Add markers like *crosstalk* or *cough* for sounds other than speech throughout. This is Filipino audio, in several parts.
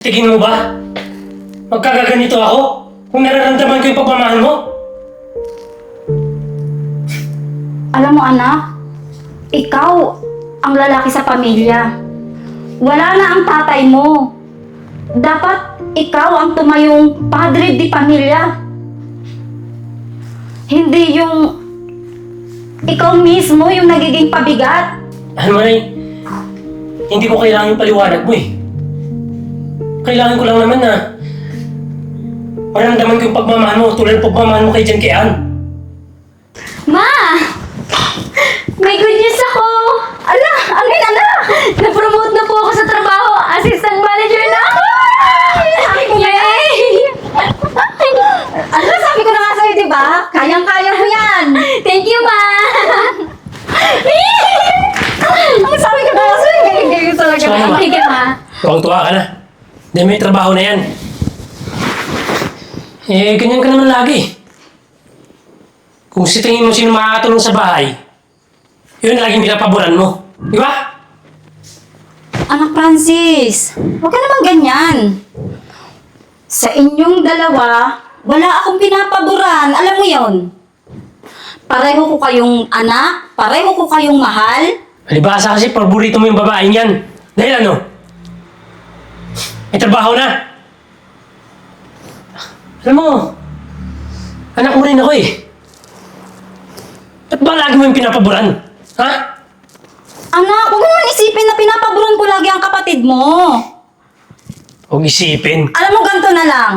Tingin mo ba? Magkakaganito ako? Kung nararamdaman ko yung pagmamahal mo? Alam mo anak, ikaw ang lalaki sa pamilya. Wala na ang tatay mo. Dapat ikaw ang tumayong padre di pamilya. Hindi yung ikaw mismo yung nagiging pabigat. Alam mo, Nay, hindi ko kailangan yung paliwanag mo eh. Kailangan ko lang naman na maramdaman ko yung pagmamahal mo tulad ng pagmamahal mo kay Jan kay Ann. Ma! May good news ako! Ala, yun, anak? Na-promote na po ako sa trabaho. Assistant manager na ako! Yay! Ano sabi ko na nga sa'yo, di ba? Kayang-kaya mo yan. Thank you, ma! Ang sabi ko na nga sa'yo, galing-galing talaga. You, ma. Tuwang-tuwa ka na. Dahil may trabaho na yan. Eh, ganyan ka naman lagi. Kung si tingin mo sino makakatulong sa bahay, yun laging pinapaboran mo. Di ba? Anak Francis, huwag ka naman ganyan. Sa inyong dalawa, wala akong pinapaboran. Alam mo yon. Pareho ko kayong anak, pareho ko kayong mahal. Alibasa kasi paborito mo yung babaeng yan. Dahil ano? May trabaho na. Alam mo, anak mo rin ako eh. Ba't ba lagi mo yung pinapaboran? Ha? Anak, huwag mo naman isipin na pinapaboran ko lagi ang kapatid mo. Huwag isipin. Alam mo, ganito na lang.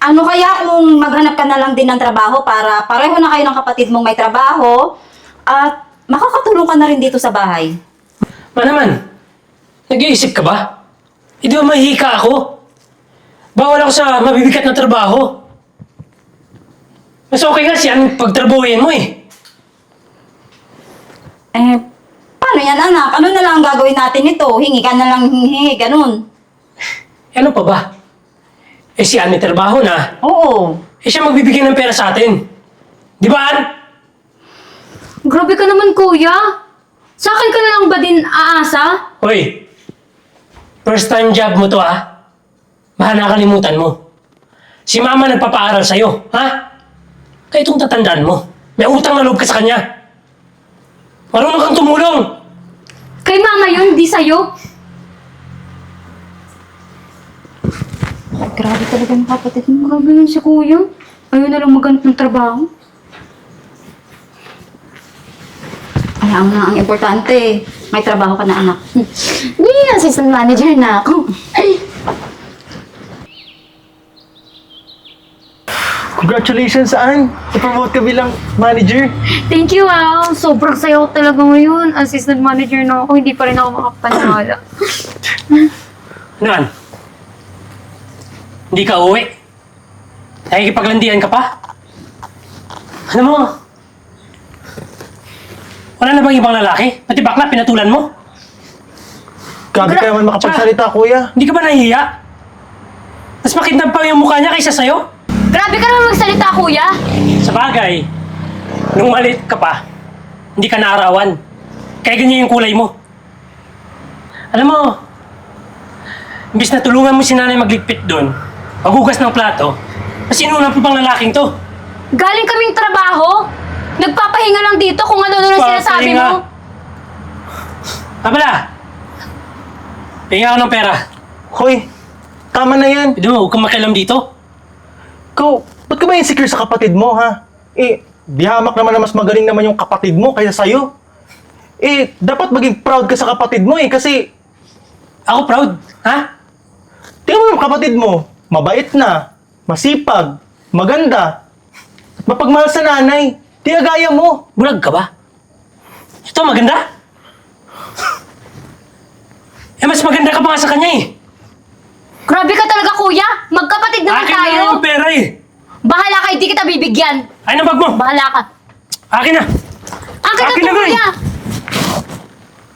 Ano kaya kung maghanap ka na lang din ng trabaho para pareho na kayo ng kapatid mong may trabaho at makakatulong ka na rin dito sa bahay? Ma naman, nag-iisip ka ba? Hindi ba mahihika ako? Bawal ako sa mabibigat na trabaho. Mas okay nga siya pagtrabahuin mo eh. Eh, paano yan anak? Ano na lang ang gagawin natin nito? Hingi ka na lang hingi, ganun. Eh, ano pa ba? Eh si Ann may trabaho na. Oo. Eh siya magbibigay ng pera sa atin. Di ba, Ann? Grabe ka naman, kuya. Sa akin ka na lang ba din aasa? Hoy, first time job mo to ha? Baka nakalimutan mo. Si mama nagpapaaral sa'yo, ha? Kaya itong tatandaan mo. May utang na loob ka sa kanya. Marunong kang tumulong. Kay mama yun, di sa'yo. Ay, grabe talaga ng kapatid mo. Grabe yun si kuya. Ayaw na lang maghanap ng trabaho. Alam na, ang importante, may trabaho ka na anak. Hindi, assistant manager na ako. Congratulations, Ann! Na-promote ka bilang manager. Thank you, ah. Sobrang sayo ko talaga ngayon. Assistant manager na ako. Hindi pa rin ako makapanala. Ano, Ann? Hindi ka uwi? Nakikipaglandian ka pa? Ano mo? Wala na bang ibang lalaki? Pati bakla, pinatulan mo? Grabe ka naman makapagsalita, kuya. Hindi ka ba nahihiya? Mas makintab pa yung mukha niya kaysa sa'yo? Grabe ka naman magsalita, kuya. Sa bagay, nung maliit ka pa, hindi ka naarawan. Kaya ganyan yung kulay mo. Alam mo, imbis na tulungan mo si nanay magligpit doon, maghugas ng plato, mas inuna pa pang lalaking to. Galing kaming trabaho. Nagpapahinga lang dito kung ano-ano na sinasabi Papahinga. mo. Abala! Pahinga ako ng pera. Hoy, tama na yan. Pwede mo, huwag kang makialam dito. Ikaw, ba't ka ba insecure sa kapatid mo, ha? Eh, di hamak naman na mas magaling naman yung kapatid mo kaysa sa'yo. Eh, dapat maging proud ka sa kapatid mo eh, kasi Ako proud, ha? tingnan mo yung kapatid mo, mabait na, masipag, maganda, at mapagmahal sa nanay. Di agaya mo. Bulag ka ba? Ito, maganda. Eh, mas maganda ka pa nga sa kanya eh. Grabe ka talaga, kuya. Magkapatid naman Akin tayo. na yung pera eh. Bahala ka, hindi kita bibigyan. Ay, na bag mo. Bahala ka. Akin na. Akin na Akin to, na nga eh. kuya.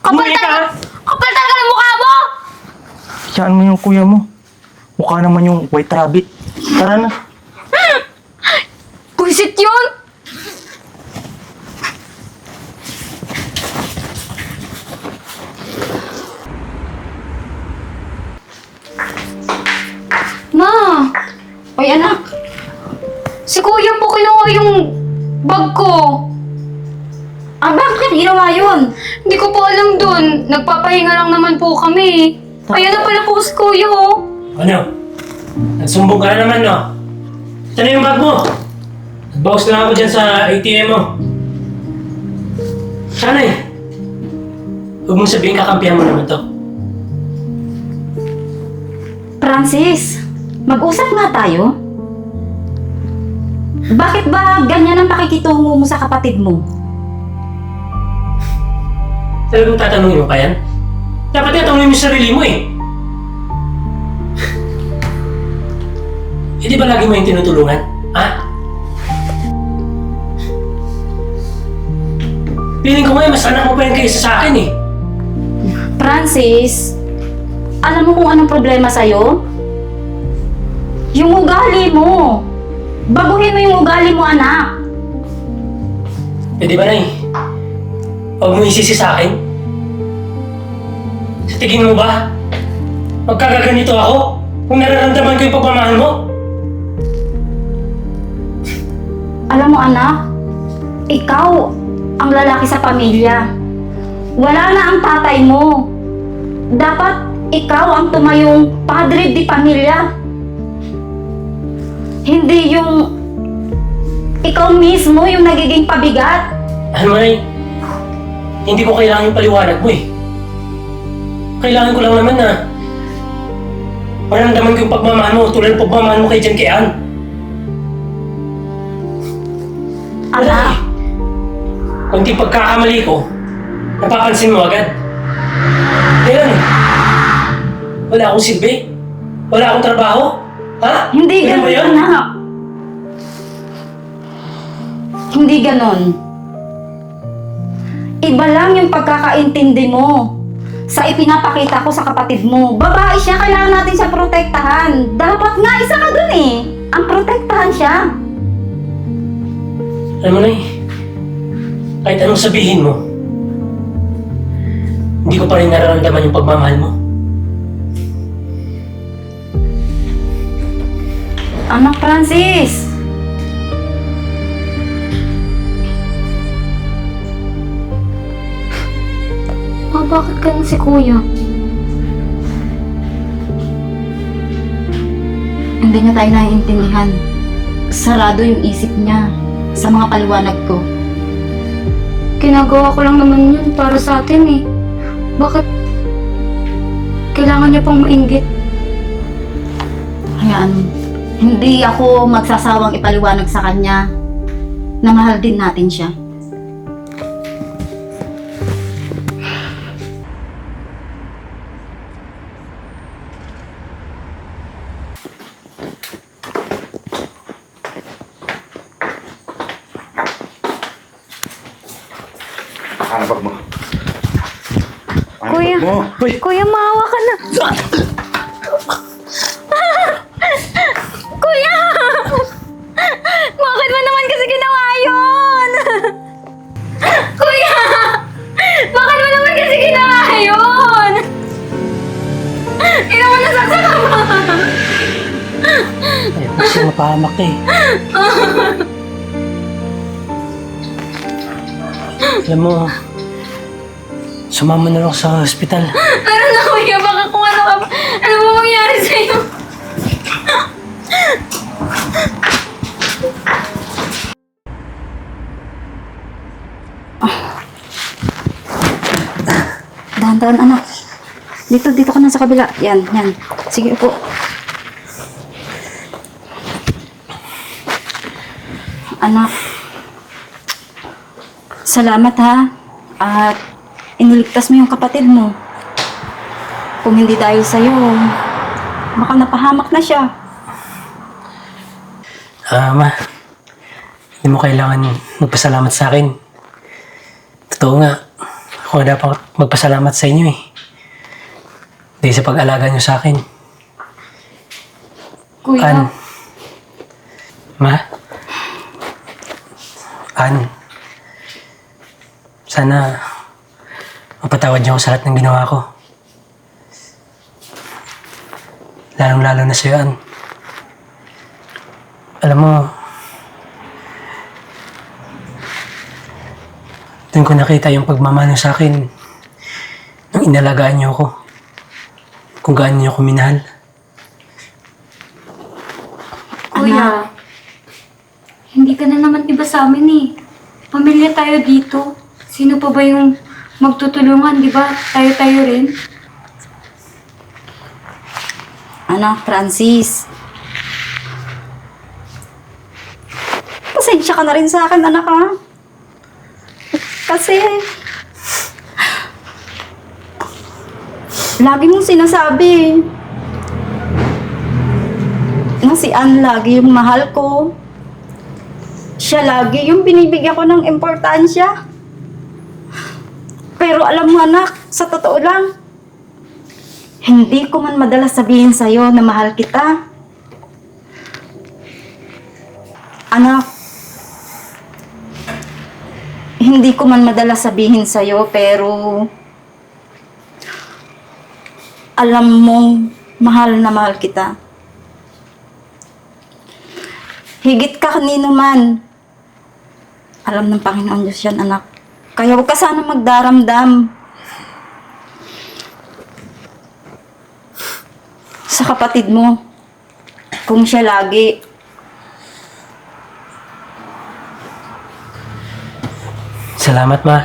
Kapal Umuwi ka, talaga. ha? Kapal talaga ng mukha mo. Saan mo yung kuya mo? Mukha naman yung white rabbit. Tara na. *laughs* Kuisit yun. Anak. Si kuya po kinuha yung bag ko. Ah, bakit ginawa yun? Hindi ko po alam dun. Nagpapahinga lang naman po kami. Ayan na pala po si kuya oh. Ano? Nagsumbong ka na naman, no? Ito na yung bag mo. Nagbawas lang ako dyan sa ATM mo. Sana eh. Huwag mong sabihin kakampihan mo naman to. Francis, mag-usap nga tayo. Bakit ba ganyan ang pakikitungo mo sa kapatid mo? Talagang tatanungin mo pa yan? Dapat nga tanungin mo sarili mo eh. Eh di ba lagi mo yung tinutulungan? Ha? Feeling ko nga eh, mas anak mo pa yan kaysa sa akin eh. Francis, alam mo kung anong problema sa'yo? Yung ugali mo. Baguhin mo yung ugali mo, anak. Eh di ba na Huwag mo isisi sa akin. Sa tingin mo ba? Magkakaganito ako? Kung nararamdaman ko yung pagmamahal mo? Alam mo anak, ikaw ang lalaki sa pamilya. Wala na ang tatay mo. Dapat ikaw ang tumayong padre di pamilya. Hindi yung ikaw mismo yung nagiging pabigat. Alam mo, Nay, hindi ko kailangan yung paliwanag mo eh. Kailangan ko lang naman na maramdaman ko yung pagmamahal mo tulad ng pagmamahal mo kay Jan kay Ann. Anak. Kunti pagkakamali ko, napapansin mo agad. Kailan eh? Wala akong silbi? Wala akong trabaho? Ha? hindi Ganun ba ganun yun? anak. Hindi ganon. Iba lang yung pagkakaintindi mo sa ipinapakita ko sa kapatid mo. Babae siya, kailangan natin siya protektahan. Dapat nga, isa ka dun eh. Ang protektahan siya. Alam mo na eh, kahit anong sabihin mo, hindi ko pa rin nararamdaman yung pagmamahal mo. Anak Francis! Ma, bakit ganun si kuya? Hindi niya tayo naiintindihan. Sarado yung isip niya sa mga paliwanag ko. Ginagawa ko lang naman yun para sa atin eh. Bakit kailangan niya pang mainggit? Hayaan mo. Hindi ako magsasawang ipaliwanag sa kanya na mahal din natin siya. Ano bag mo? Ano Kuya. bag mo? Kuya, maawa ka na. Ay, kasi mapahamak eh. Alam mo, sumama na lang sa hospital. Ano na kuya? Baka kung ano ka ba? Ano ba mangyari sa'yo? Dahan-dahan anak. Dito, dito ka na sa kabila. Yan, yan. Sige po. Anak. Salamat ha. At iniligtas mo yung kapatid mo. Kung hindi dahil sa'yo, baka napahamak na siya. Ah, ma. Hindi mo kailangan magpasalamat sa akin. Totoo nga. Ako dapat magpasalamat sa inyo eh. Dahil sa pag-alaga niyo sa akin. Kuya, An. Ma? An. Sana mapatawad niyo ako sa lahat ng ginawa ko. Lalong-lalo na sa'yo, An. Alam mo, doon ko nakita yung pagmamano sa akin nung inalagaan niyo ako. Kung gaano niyo ako minahal. Kuya, hindi ka na naman iba sa amin eh. Pamilya tayo dito. Sino pa ba yung magtutulungan, di ba? Tayo-tayo rin. Anak, Francis. Pasensya ka na rin sa akin, anak ha. Kasi... Lagi mong sinasabi na si Ann lagi yung mahal ko. Siya lagi yung binibigyan ko ng importansya. Pero alam mo anak, sa totoo lang, hindi ko man madalas sabihin sa'yo na mahal kita. Anak, hindi ko man madalas sabihin sa'yo pero alam mong mahal na mahal kita. Higit ka kanino man. Alam ng Panginoon Diyos yan, anak. Kaya huwag ka sana magdaramdam. sa kapatid mo. Kung siya lagi. Salamat, ma.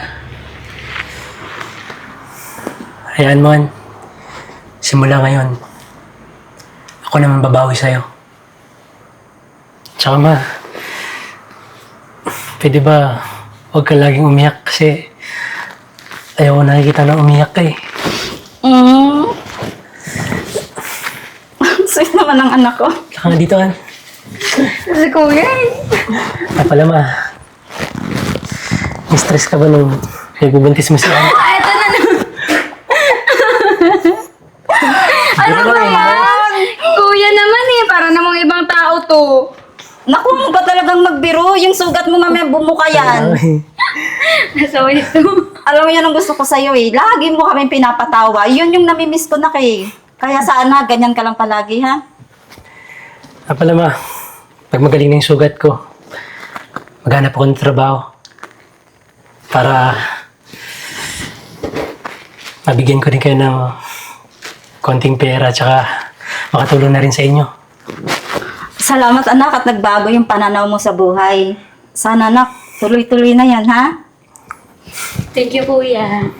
Hayaan mo, An. Simula ngayon, ako naman babawi sa'yo. Tsaka, ma, pwede ba huwag ka laging umiyak kasi ayaw ko nakikita na umiyak ka eh. *laughs* Mm. Sweet naman ang anak ko. Tsaka nga dito, An. Si Kuya eh. Ah, pala, ma. Stress ka ba nung nagbubuntis mo si An? *laughs* Ano ba yan? Kuya naman eh, para namang ibang tao to. Naku, mo ba talagang magbiro? Yung sugat mo mamaya bumuka yan. *laughs* So ito. Alam mo yan ang gusto ko sa'yo eh. Lagi mo kami pinapatawa. Yun yung namimiss ko na kay. Kaya sana, ganyan ka lang palagi ha. Ah, pala, ma. Pag magaling na yung sugat ko, maghanap ako ng trabaho. Para mabigyan ko din kayo ng konting pera tsaka makatulong na rin sa inyo. Salamat anak at nagbago yung pananaw mo sa buhay. Sana anak, tuloy-tuloy na yan ha. Thank you, kuya.